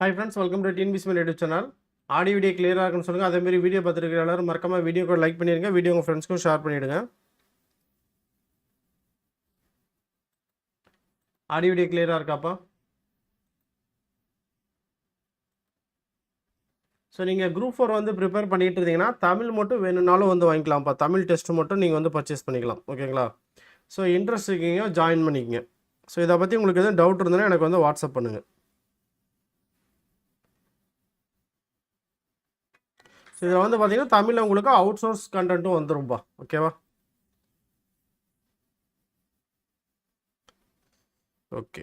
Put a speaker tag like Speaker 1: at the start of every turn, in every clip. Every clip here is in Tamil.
Speaker 1: Hi friends welcome to TNPSC YouTube channel audio video கிளியராக இருக்குன்னு சொல்லுங்கள் அதேமாரி வீடியோ பார்த்துருக்கிற எல்லாரும் மறக்காம வீடியோக்கு லைக் பண்ணிடுங்க. வீடியோ உங்கள் ஃப்ரெண்ட்ஸ்க்கும் ஷேர் பண்ணிவிடுங்க ஆடியோ வீடியோ கிளியராக இருக்காப்பா ஸோ நீங்கள் குரூப் ஃபோர் வந்து ப்ரிப்பேர் பண்ணிட்டு இருந்தீங்கன்னா தமிழ் மட்டும் வேணும்னாலும் வந்து வாங்கிக்கலாம்ப்பா தமிழ் டெஸ்ட் மட்டும் நீங்கள் வந்து பர்ச்சேஸ் பண்ணிக்கலாம். ஓகேங்களா ஸோ இன்ட்ரெஸ்ட் இருக்கீங்க ஜாயின் பண்ணிக்கங்க. ஸோ இதை பற்றி உங்களுக்கு எதுவும் டவுட் இருந்ததுன்னா எனக்கு வந்து வாட்ஸ்அப் பண்ணுங்கள் இதில் வந்து பார்த்தீங்கன்னா தமிழில் உங்களுக்கு அவுட் சோர்ஸ் கண்டென்ட்டும் வந்துரும்பா ஓகேவா okay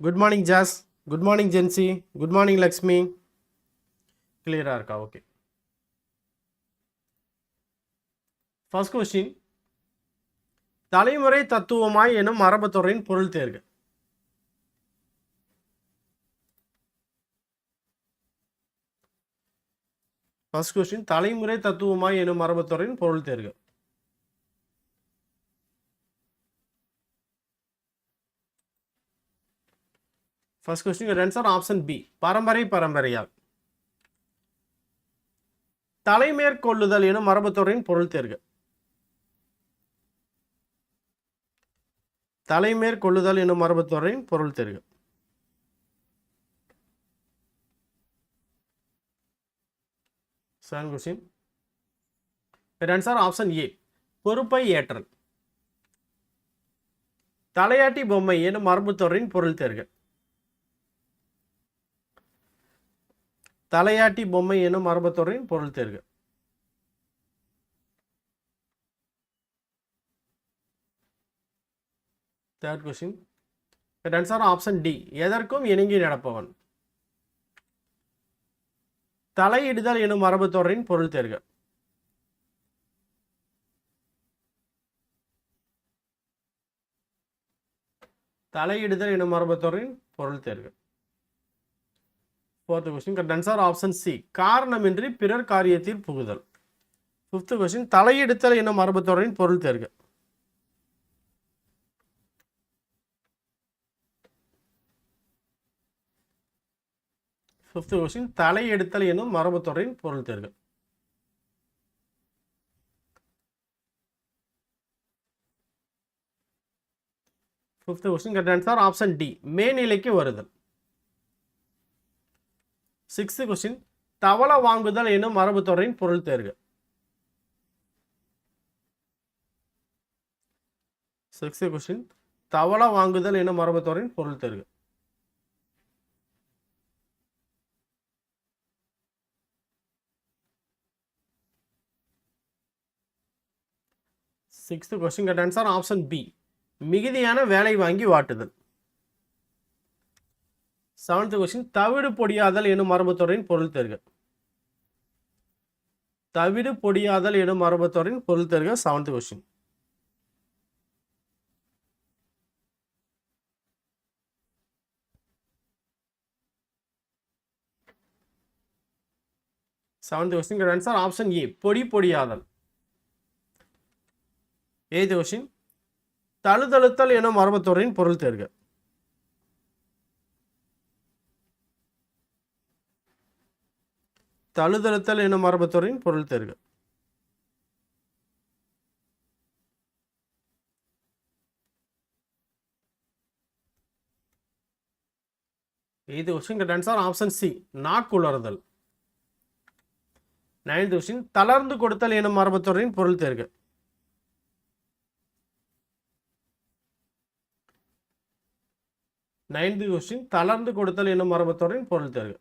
Speaker 1: good morning Jas good morning Jency good morning Lakshmi கிளியராக இருக்கா? ஓகே ஃபர்ஸ்ட் கொஸ்டின் தலைமுறை தத்துவமாய் எனும் மரபுத்துறையின் பொருள் தேர்கள் ஃபர்ஸ்ட் கொஸ்டின் தலைமுறை தத்துவமாய் எனும் மரபுத்துறையின் பொருள் தேர்க. First question answer option B பரம்பரை பரம்பரையால். தலைமேற்கொள்ளுதல் எனும் மரபுத்துறையின் பொருள் தேர்க. தலைமேற்கொள்ளுதல் எனும் மரபுத்துறையின் பொருள் தேர்க. Second question answer option A பொறுப்பை ஏற்றல். தலையாட்டி பொம்மை எனும் மரபுத்துறையின் பொருள் தேர்க. தலையாட்டி பொம்மை எனும் மரபுத்துறையின் பொருள் தேர்க. Third question answer option D எதற்கும் இணங்கி நடப்பவன். தலையிடுதல் எனும் மரபுத்தொடரின் பொருள் தேர்க. தலையிடுதல் எனும் மரபுத்தொடரின் பொருள் தேர்க. Fourth question answer option C காரணமின்றி பிறர் காரியத்தில் புகுதல். ஃபிஃப்த் கொஸ்டின் தலையிடுதல் எனும் மரபுத்தொடரின் பொருள் தேர்க. ஃபிஃப்த் கொஸ்டின் தலையெடுத்தல் எனும் மரபுத்தொடரின் பொருள் தேர்வு. Fifth question correct answer option D மேல்நிலைக்கு வருதல். சிக்ஸ்த் கொஸ்டின் தவள வாங்குதல் எனும் மரபுத்தொடரின் பொருள் தேர்வு. சிக்ஸ்த் கொஸ்டின் தவள வாங்குதல் எனும் மரபுத்தொடரின் பொருள் தேர்வு. Sixth question correct answer option B மிகுதியான வேலை வாங்கி வாட்டுதல். செவன்த் கொஸ்டின் தவிடு பொடியாதல் எனும் மரபுத்துறையின் பொருள் தேர்க. தவிடு பொடியாதல் எனும் மரபுத்துறையின் பொருள் தேர்க seventh question seventh question answer option A பொடி பொடியாதல். எய்த் கொஷின் தழுதழுத்தல் எனும் மரபுத்துறையின் பொருள் தேர்க. தழுதழுத்தல் எனும் மரபுத்துறையின் பொருள் தேர்க. இது கொஸ்டின் ஆன்சர் ஆப்ஷன் சி நாக்குளறுதல் நைன்த் கொஸ்டின் தளர்ந்து கொடுத்தல் எனும் மரபுத்துறையின் பொருள் தேர்க. நைன்த் கொஸ்டின் தளர்ந்து கொடுத்தல் என்னும் மரபுத்தொடரின் பொருள் தருக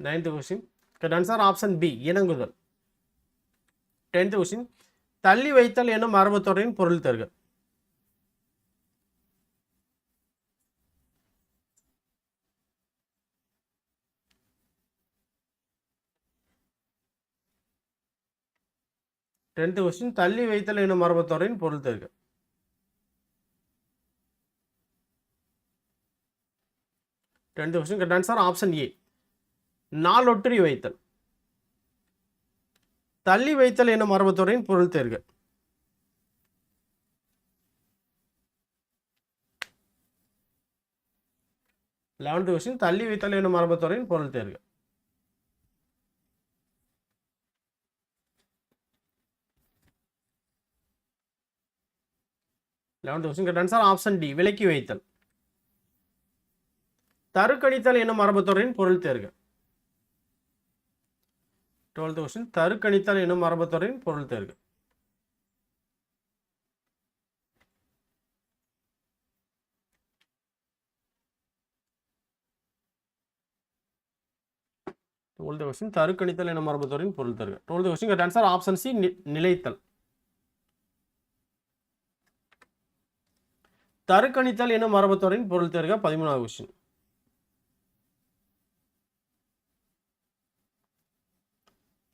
Speaker 1: ninth question answer option B இணங்குதல். Tenth question தள்ளி வைத்தல் என்னும் மரபுத்தொடரின் பொருள் தருக டென்த்து கொஸ்டின் தள்ளி வைத்தல் என்னும் மரபத்துறையின் பொருள் தேர்க. Tenth question correct answer option A. நாளொற்றி வைத்தல். தள்ளி வைத்தல் என்னும் மரபுத்துறையின் பொருள் தேர்க. லெவன்த் கொஸ்டின் தள்ளி வைத்தல் என்னும் மரபத்துறையின் பொருள் தேர்க. Eleventh thousand correct answer option D விலக்கி வைத்தல். தருக்கணித்தல் என்னும் மரபுத்துறையின் பொருள் தேர்க. டுவெல்த் கொஸ்டின் தருக்கணித்தல் என்னும் மரபுத்துறையின் பொருள் தேர்க. டுவெல்த் கொஸ்டின் தருக்கணித்தல் என்னும் மரபுத்துறையின் பொருள் தேர்க. Twelfth question answer option C நிலைத்தல். தருக்கணித்தல் என்னும் மரபுத்துறையின் பொருள் தேர்க? பதிமூணாவது கொஸ்டின்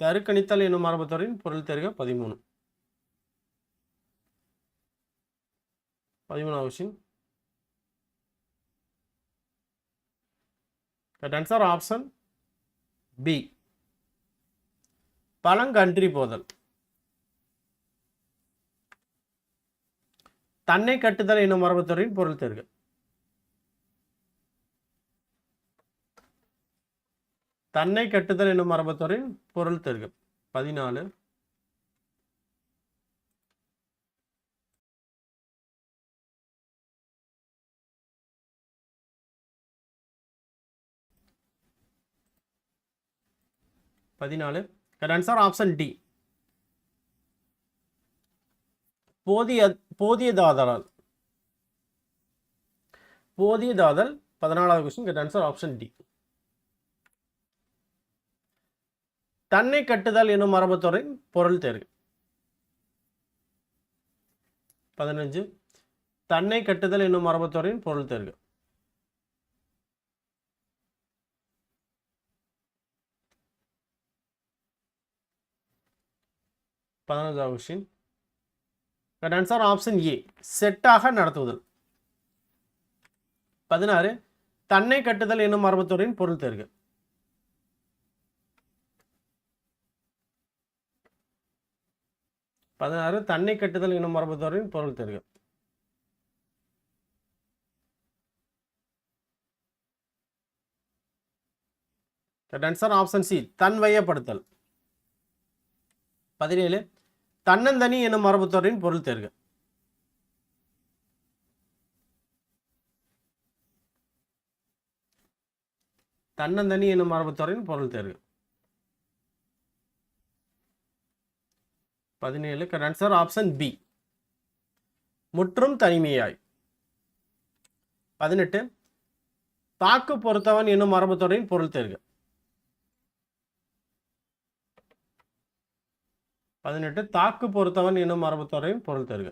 Speaker 1: தருக்கணித்தல் என்னும் மரபுத்துறையின் பொருள் தேர்க? பதிமூணு. பதிமூணாவது question correct answer option B பழங்கன்றி போதல். தன்னை கட்டுதல் என்னும் மரபுத்துறையின் பொருள் தெருக. தன்னை கட்டுதல் என்னும் மரபுத்துறையின் பொருள் தெருக. பதினாலு. பதினாலு. கரெக்ட் ஆன்சர் ஆப்ஷன் டி போதிய போதியதாதலால். போதியதாதல் பதினாலாவது question correct answer option D தன்னை கட்டுதல் என்னும் மரபுத்துறை பொருள் தேர்வு. பதினஞ்சு தன்னை கட்டுதல் என்னும் மரபுத்துறையின் பொருள் தேர்வு. பதினஞ்சாவது question correct answer option A செட்டாக நடத்துவதல் பதினாறு. தன்னை கட்டுதல் என்னும் மரபுத்துறையின் பொருள் தேர்வு பதினாறு. தன்னை கட்டுதல் என்னும் மரபுத்துறையின் பொருள் தேர்வு கரெக்ட் ஆன்சர் ஆப்ஷன் சி தன்வயப்படுத்தல். பதினேழு. தன்னந்தனி என்னும் மரபுத்தொடரின் பொருள் தேர்க. தன்னந்தனி என்னும் மரபுத்தொடரின் பொருள் தேர்வு பதினேழு ஆன்சர் ஆப்ஷன் பி. முற்றும் தனிமையாய். பதினெட்டு தாக்கு பொறுத்தவன் என்னும் மரபுத்தொடரின் பொருள் தேர்க. பதினெட்டு தாக்கு பொறுத்தவன் என்னும் மரபுத்துறையின் பொருள் தருக.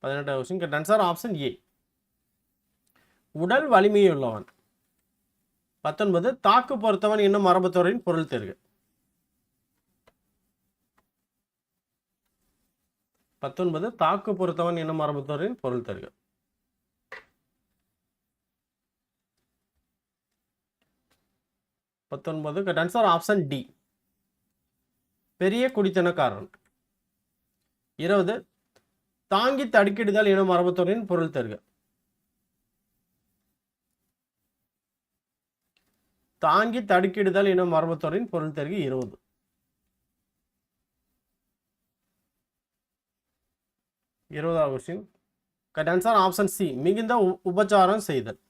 Speaker 1: பதினெட்டாவது question correct answer option A உடல் வலிமையுள்ளவன். பத்தொன்பது தாக்கு பொறுத்தவன் என்னும் மரபுத்துறையின் பொருள் தருக. பத்தொன்பது தாக்கு பொறுத்தவன் என்னும் மரபுத்துறையின் பொருள் தேர்க. பத்தொன்பது கரெக்ட் ஆன்சர் ஆப்ஷன் டி பெரிய குடித்தனக்காரன். இருபது தாங்கி தடுக்கிடுதல் எனும் மரபுத்துறையின் பொருள் தருக. தாங்கி தடுக்கிடுதல் எனும் மரபுத்துறையின் பொருள் தருக இருபது. இருபதாவது question correct answer option C மிகுந்த உபச்சாரம் செய்தல்.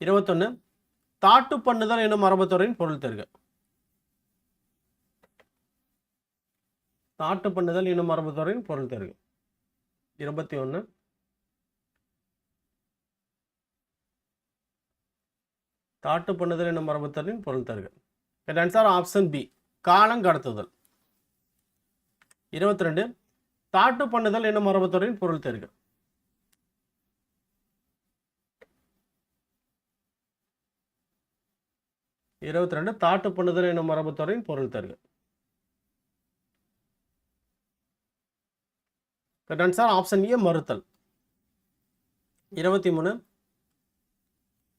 Speaker 1: இருபத்தொன்னு தாட்டு பண்ணுதல் எனும் மரபுத்துறையின் பொருள் தெருக. தாட்டு பண்ணுதல் எனும் மரபுத்துறையின் பொருள் தெருக. இருபத்தி ஒன்று தாட்டு பண்ணுதல் எனும் மரபுத்துறையின் பொருள் தருக. ஆன்சர் ஆப்ஷன் பி காலம் கடத்துதல். இருபத்தி ரெண்டு தாட்டு பண்ணுதல் என்னும் மரபுத்துறையின் பொருள் தெருக. இருபத்தி ரெண்டு தாட்டு பண்ணுதல் என்னும் மரபுத்துறையின் பொருள் தருக. ஆன்சர் ஆப்ஷன் ஏ மறுத்தல். இருபத்தி மூணு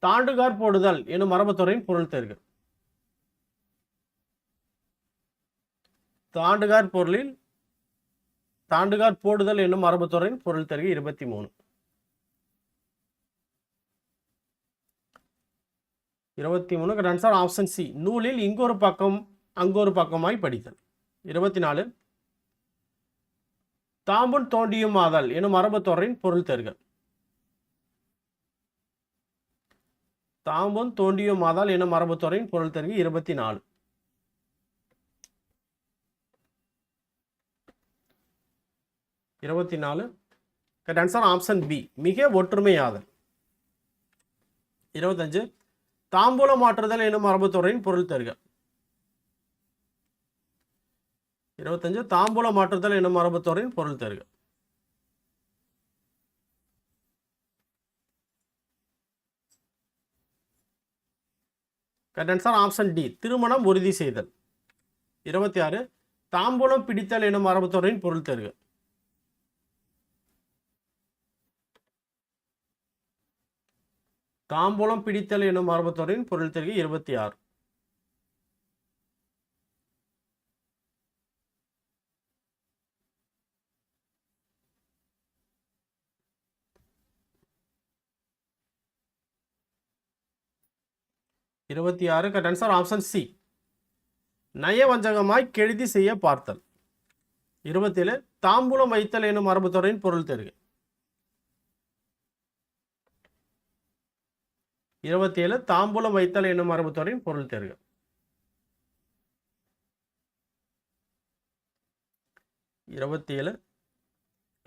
Speaker 1: தாண்டுகார் போடுதல் எனும் மரபுத்துறையின் பொருள் தேர்க. தாண்டுகார் பொருளில் தாண்டுகார் போடுதல் என்னும் மரபுத்துறையின் பொருள் தேர்க இருபத்தி மூணு இருபத்தி மூணு ஆன்சர் ஆப்ஷன் சி. நூலில் இங்கொரு பக்கம் அங்கொரு பக்கமாய் படித்தல். இருபத்தி நாலு. தாம்புன் தோண்டியும் ஆதல் எனும் மரபுத்தொடரின் பொருள் தேர்க தாம்புன் தோண்டியும் ஆதல் எனும் மரபுத்தொடரின் பொருள் தேர்க இருபத்தி நாலு. இருபத்தி நாலு. Answer option B. மிக ஒற்றுமையாதல். இருபத்தஞ்சு. தாம்பூலம் மாற்றுதல் எனும் மரபுத்துறையின் பொருள் தருக. இருபத்தஞ்சு தாம்பூலம் மாற்றுதல் எனும் மரபுத்துறையின் பொருள் தருக. ஆன்சர் ஆப்ஷன் டி திருமணம் உறுதி செய்தல். இருபத்தி ஆறு தாம்பூலம் பிடித்தல் எனும் மரபுத்துறையின் பொருள் தருக. தாம்பூலம் பிடித்தல் எனும் மரபுத்துறையின் பொருள் தெரிகை இருபத்தி ஆறு. இருபத்தி ஆறு கட் ஆன்சர் ஆப்ஷன் சி நயவஞ்சகமாய் கெழுதி செய்ய பார்த்தல். இருபத்தேழு தாம்பூலம் வைத்தல் எனும் மரபுத்துறையின் பொருள் தெரிவு இருபத்தி ஏழு தாம்பூலம் வைத்தல் என்னும் மரபுத்துறையின் பொருள் தேர்க. இருபத்தி ஏழு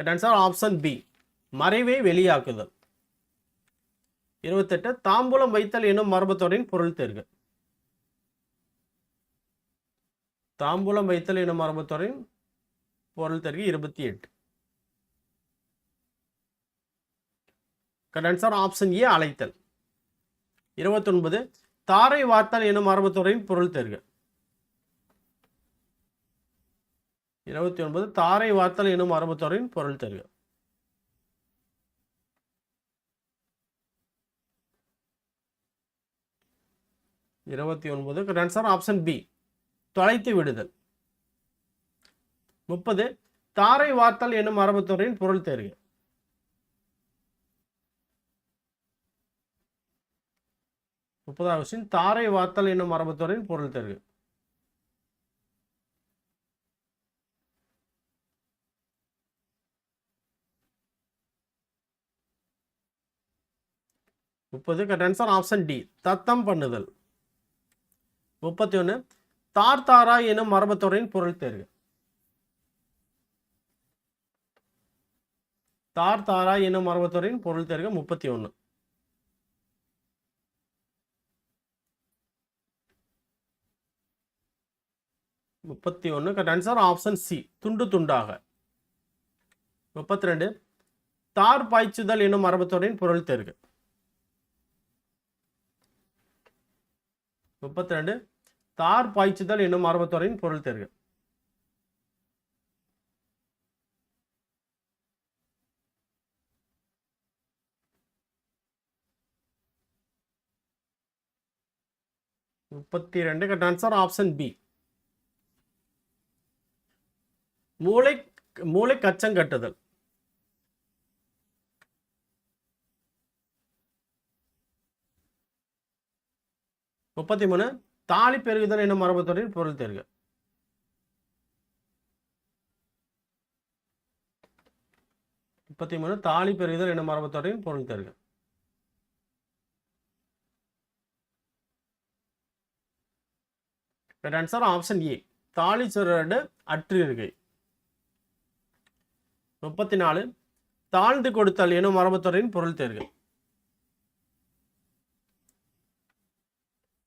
Speaker 1: ஆன்சர் ஆப்ஷன் பி மறைவை வெளியாக்குதல். இருபத்தெட்டு தாம்பூலம் வைத்தல் என்னும் மரபுத்தொடரின் பொருள் தேர்க. தாம்பூலம் வைத்தல் என்னும் மரபுத்தொடரின் பொருள் தேர்வு இருபத்தி எட்டு ஆன்சர் ஆப்ஷன் ஏ அழைத்தல். இருபத்தொன்பது தாரை வார்த்தல் எனும் மரபுத்துறையின் பொருள் தேர்க. இருபத்தி ஒன்பது தாரை வார்த்தல் எனும் மரபுத்துறையின் பொருள் தெருக. இருபத்தி ஒன்பது ஆன்சர் ஆப்ஷன் பி தொலைத்து விடுதல். முப்பது தாரை வார்த்தல் எனும் மரபுத்துறையின் பொருள் தேர்க. முப்பதாவது கொஸ்டின் தாரை வாத்தல் என்னும் மரபுத்துறையின் பொருள் தெருகு முப்பது ஆன்சர் ஆப்ஷன் டி தத்தம் பண்ணுதல். முப்பத்தி ஒன்று தார் தாரா எனும் மரபுத்துறையின் பொருள் தேர்வு. தார் தாரா எனும் மரபுத்துறையின் பொருள் தேர்வு முப்பத்தி ஒன்று முப்பத்தி ஒன்று கரெக்ட் ஆன்சர் ஆப்ஷன் சி துண்டு துண்டாக. முப்பத்தி ரெண்டு. தார் பாய்ச்சுதல் என்னும் மரபத்துறையின் பொருள் தேர்க. முப்பத்தி ரெண்டு. தார் பாய்ச்சுதல் என்னும் மரபத்துறையின் பொருள் தேர்க. முப்பத்தி ரெண்டு கரெக்ட் ஆன்சர் ஆப்ஷன் பி மூளை மூளை கச்சம் கட்டுதல். முப்பத்தி மூணு தாலி பெருகுதல் என்னும் மரபுத்துறையின் பொருள் தேர்க. முப்பத்தி மூணு தாலி பெருகுதல் என்னும் மரபுத்துறையின் பொருள் தேர்க. ஆன்சர் ஆப்ஷன் ஏ தாலி சுரடு அற்று இருக்கை முப்பத்தி நாலு தாழ்ந்து கொடுத்தல் எனும் மரபுத்துறையின் பொருள் தேர்க.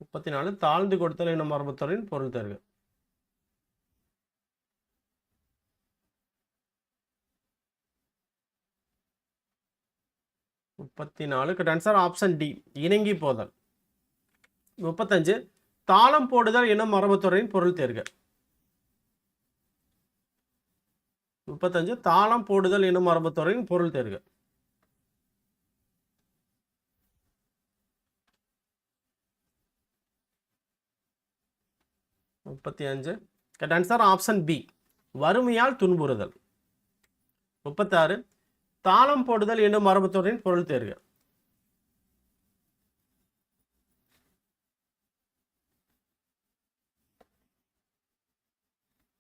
Speaker 1: முப்பத்தி நாலு தாழ்ந்து கொடுத்தல் எனும் மரபுத்துறையின் பொருள் தேர்க. முப்பத்தி நாலு ஆன்சர் ஆப்ஷன் டி இணங்கி போதல். முப்பத்தஞ்சு தாளம் போடுதல் எனும் மரபுத்துறையின் பொருள் தேர்க. முப்பத்தஞ்சு தாளம் போடுதல் என்னும் மரபுத்துறையின் பொருள் தேர்க. முப்பத்தி அஞ்சு கரெக்ட் ஆன்சர் ஆப்ஷன் பி. வறுமையால் துன்புறுதல். முப்பத்தாறு. தாளம் போடுதல் என்னும் மரபுத்துறையின் பொருள் தேர்க.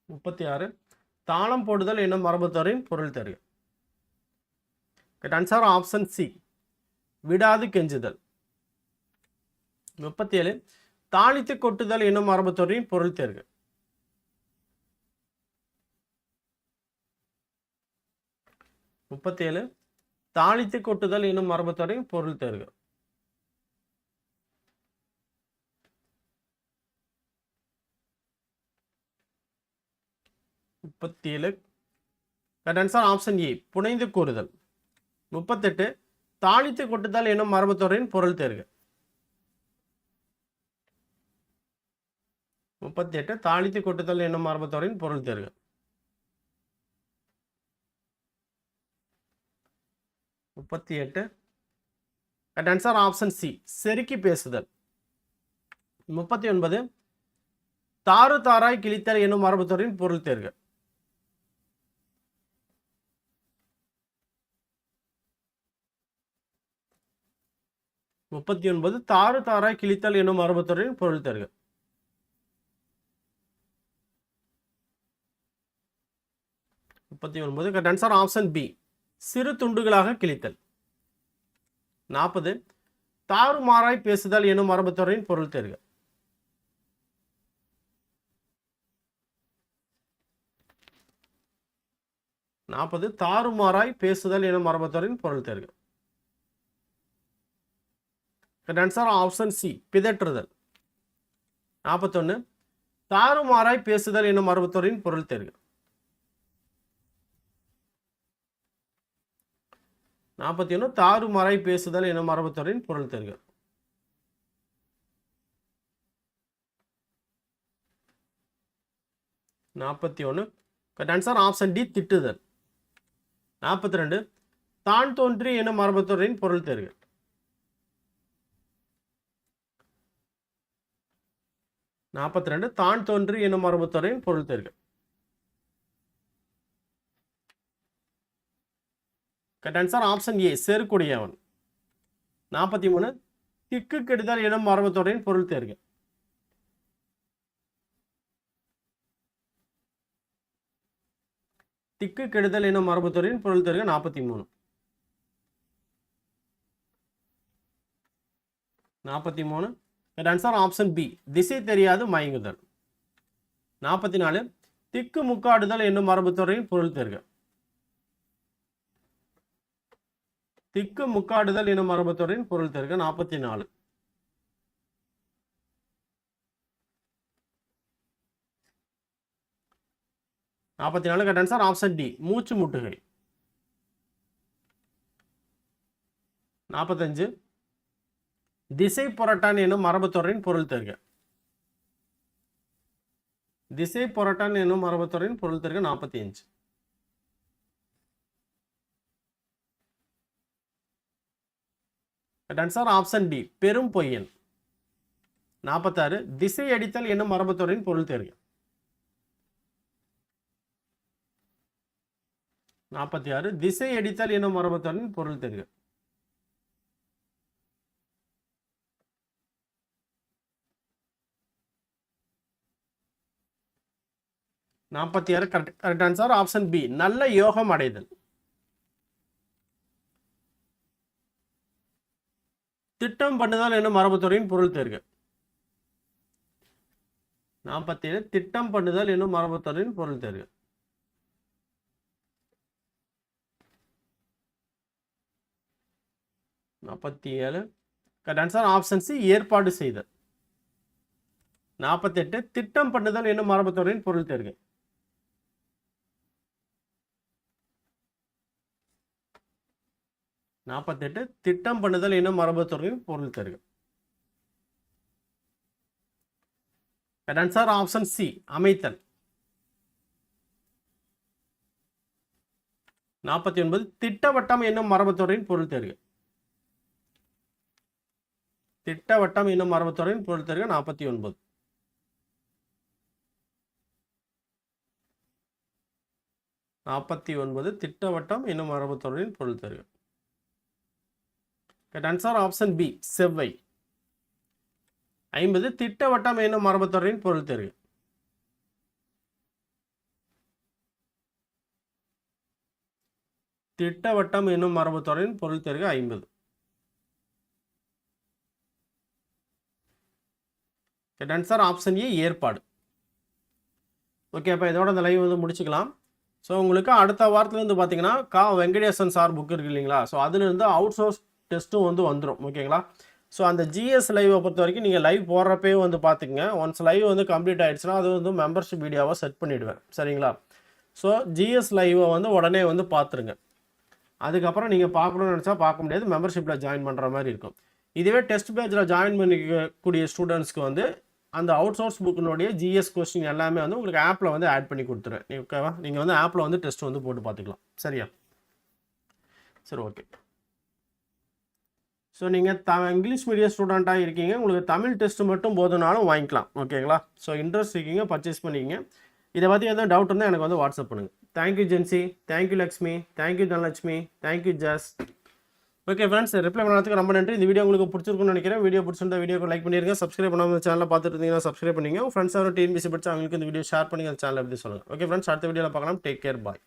Speaker 1: முப்பத்தி ஆறு தாளம் போடுதல் என்னும் மரபுத்தொடரின் பொருள் தேர்க கரெக்ட் ஆன்சர் ஆப்ஷன் சி விடாது கெஞ்சுதல். முப்பத்தி ஏழு தாளித்து கொட்டுதல் என்னும் மரபுத்தொடரின் பொருள் தேர்க முப்பத்தேழு. தாளித்து கொட்டுதல் என்னும் மரபுத்தொடரின் பொருள் தேர்க முப்பத்தி ஏழு ஆன்சர் ஆப்ஷன் ஏ புனைந்து கூறுதல். முப்பத்தெட்டு தாளித்து கொட்டுதல் என்னும் மரபுத்தொடரின் பொருள் தேர்க. முப்பத்தி எட்டு தாளித்து கொட்டுதல் என்னும் மரபுத்தொடரின் பொருள் தேர்க. முப்பத்தி எட்டு ஆன்சர் ஆப்ஷன் சி செருக்கி பேசுதல். முப்பத்தி ஒன்பது தாறு தாராய் கிழித்தல் என்னும் மரபுத்தொடரின் பொருள் தேர்க. முப்பத்தி ஒன்பது தாறு தாராய் கிழித்தல் என்னும் மரபுத்தொடரின் பொருள் தருக. முப்பத்தி ஒன்பது ஆன்சர் ஆப்ஷன் பி சிறு துண்டுகளாக கிழித்தல். நாற்பது தாறுமாறாய் பேசுதல் எனும் மரபுத்தொடரின் பொருள் தேர்க. நாற்பது தாறுமாறாய் பேசுதல் எனும் மரபுத்தொடரின் பொருள் தேர்க. ஆன்சர் ஆப்ஷன் சி பிதற்றுதல். நாற்பத்தொன்று தாறுமாறாய் பேசுதல் என்னும் மரபுத்தொடரின் பொருள் தெரியும் நாற்பத்தி ஒன்று தாறுமாறாய் பேசுதல் என்னும் மரபுத்தொடரின் பொருள் தேர்க. நாற்பத்தி ஒன்று ஆன்சர் ஆப்ஷன் டி திட்டுதல். நாற்பத்தி ரெண்டு தான் தோன்றி என்னும் மரபுத்தொடரின் பொருள் தெரியும் நாற்பத்தி ரெண்டு தான் தோன்று என்னும் மரபுத்துறையின் பொருள் தேர்க கரெக்ட் ஆன்சர் ஆப்ஷன் ஏ செருக்குடையவன். நாற்பத்தி மூணு திக்கு கெடுதல் எனும் மரபுத்துறையின் பொருள் தேர்க திக்கு கெடுதல் எனும் மரபுத்துறையின் பொருள் தேர்க நாற்பத்தி மூணு நாற்பத்தி மூணு ஆன்சர் ஆப்ஷன் பி திசை தெரியாது மயங்குதல். நாற்பத்தி நாலு திக்கு முக்காடுதல் என்னும் மரபுத்தொடரின் பொருள் தேர்க. திக்கு முக்காடுதல் எனும் மரபுத்தொடரின் பொருள் தேர்க நாற்பத்தி நாலு நாற்பத்தி நாலு கரெக்ட் ஆன்சர் ஆப்ஷன் டி மூச்சு முட்டுகை நாற்பத்தஞ்சு திசை புரட்டான் எனும் மரபுத்துறையின் பொருள் தெருக. திசை புரட்டான் எனும் மரபுத்துறையின் பொருள் தேர்க நாற்பத்தி அஞ்சு ஆன்சர் ஆப்ஷன் டி பெரும் பொய்யன். நாற்பத்தாறு திசை அடித்தல் என்னும் மரபுத்துறையின் பொருள் தேர்க. நாற்பத்தி ஆறு திசை அடித்தல் என்னும் மரபுத்துறையின் பொருள் தெருக. நாற்பத்தி ஆறு correct correct answer option B நல்ல யோகம் அடைதல். திட்டம் பண்ணுதல் என்னும் மரபுத்துறையின் பொருள் தேர்க. நாற்பத்தி ஏழு திட்டம் பண்ணுதல் என்னும் மரபுத்துறையின் பொருள் தேர்க. நாற்பத்தி ஏழு கரெக்ட் ஆன்சர் ஆப்ஷன் சி ஏற்பாடு செய்தல். நாற்பத்தெட்டு திட்டம் பண்ணுதல் என்னும் மரபுத்துறையின் பொருள் தேர்க. நாற்பத்தெட்டு திட்டம் பண்ணுதல் இன்னும் மரபு துறையும் பொருள் தருக. ஆன்சர் ஆப்ஷன் சி அமைத்தல். நாற்பத்தி ஒன்பது திட்டவட்டம் என்னும் மரபுத்துறையின் பொருள் தேர்வு திட்டவட்டம் என்னும் மரபுத்துறையின் பொருள் தேர்வு நாற்பத்தி ஒன்பது நாற்பத்தி ஒன்பது திட்டவட்டம் என்னும் மரபுத்துறையின் பொருள் தேர்வு கட் ஆன்சர் ஆப்ஷன் பி செவ்வை. ஐம்பது திட்டவட்டம் என்னும் மரபுத்தொடரின் பொருள் தருக திட்டவட்டம் என்னும் மரபுத்தொடரின் பொருள் தெருக ஐம்பது. ஆன்சர் ஆப்ஷன் ஏ ஏற்பாடு. ஓகே அப்போ இதோட இந்த லைவ் வந்து முடிச்சுக்கலாம். ஸோ உங்களுக்கு அடுத்த வாரத்துலேருந்து பார்த்தீங்கன்னா கா வெங்கடேசன் சார் புக் இருக்கு இல்லைங்களா? ஸோ அதுலேருந்து அவுட் சோர்ஸ் டெஸ்ட்டும் வந்து வந்துடும் ஓகேங்களா? ஸோ அந்த ஜிஎஸ் லைவை பொறுத்த வரைக்கும் நீங்கள் லைவ் போடுறப்பே வந்து பார்த்துங்க ஒன்ஸ் லைவ் வந்து கம்ப்ளீட் ஆகிடுச்சுன்னா அது வந்து மெம்பர்ஷிப் வீடியோவாக செட் பண்ணிவிடுவேன் சரிங்களா? ஸோ ஜிஎஸ் லைவை வந்து உடனே வந்து பார்த்துருங்க அதுக்கப்புறம் நீங்கள் பார்க்கணும்னு நினச்சா பார்க்க முடியாது மெம்பர்ஷிப்பில் ஜாயின் பண்ணுற மாதிரி இருக்கும். இதுவே டெஸ்ட் பேஜில் ஜாயின் பண்ணிக்கக்கூடிய ஸ்டூடெண்ட்ஸ்க்கு வந்து அந்த அவுட் சோர்ஸ் புக்கினுடைய ஜிஎஸ் கொஸ்டின் எல்லாமே வந்து உங்களுக்கு ஆப்பில் வந்து ஆட் பண்ணி கொடுத்துருவேன். ஓகேவா? நீங்கள் வந்து ஆப்பில் வந்து டெஸ்ட் வந்து போட்டு பார்த்துக்கலாம் சரியா? சரி ஓகே. ஸோ நீங்கள் த இங்கிலீஷ் மீடியம் ஸ்டூடெண்ட்டாக இருக்கீங்க. உங்களுக்கு தமிழ் டெஸ்ட் மட்டும் போதுனாலும் வாங்கிக்கலாம். ஓகேங்களா? ஸோ இன்ட்ரெஸ்ட் இருக்கீங்க பர்ச்சேஸ் பண்ணிக்கிங்க. இதை பற்றி எதாவது டவுட் இருந்தால் எனக்கு வந்து வாட்ஸ்அப் பண்ணுங்கள் thank you Jency thank you Lakshmi thank you Dhanalakshmi thank you just okay friends reply பண்ணதுக்கு ரொம்ப நன்றி. இந்த வீடியோ உங்களுக்கு பிடிச்சிருக்குன்னு நினைக்கிறேன். வீடியோ பிடிச்சிருந்தா வீடியோக்கு லைக் பண்ணிருங்க. சப்ஸ்கிரைப் பண்ணாமல் சேனலில் பார்த்துட்டு இருந்தீங்கன்னா சப்ஸ்கிரைப் பண்ணிங்க ஃப்ரெண்ட்ஸ் யாரும் டிஎன்பிசி படிச்சா அவங்களுக்கு இந்த வீடியோ ஷேர் பண்ணி அந்த சேனல் எப்படி சொல்லுங்கள் ஓகே ஃப்ரெண்ட்ஸ் அடுத்த வீடியோவில் பார்க்கலாம். Take care bye